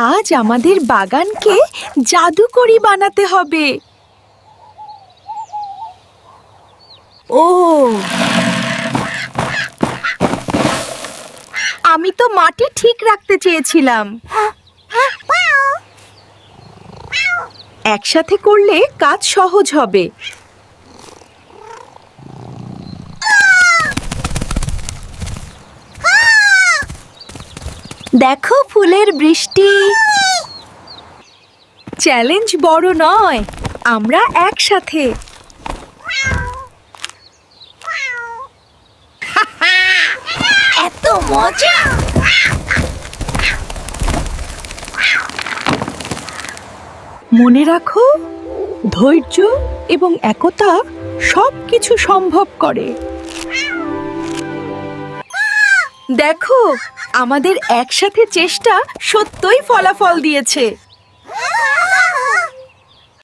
আজ আমাদের বাগানকে জাদুকরি বানাতে হবে। ও। আমি তো মাটি ঠিক রাখতে চেয়েছিলাম। একসাথে করলে কাজ সহজ হবে। দেখো ফুলের বৃষ্টি। চ্যালেঞ্জ বড় নয় আমরা একসাথে। এত মজা। মনে রাখো ধৈর্য এবং একতা সব কিছু সম্ভব করে। দেখো আমাদের একসাথে চেষ্টা সত্যই ফলাফল দিয়েছে।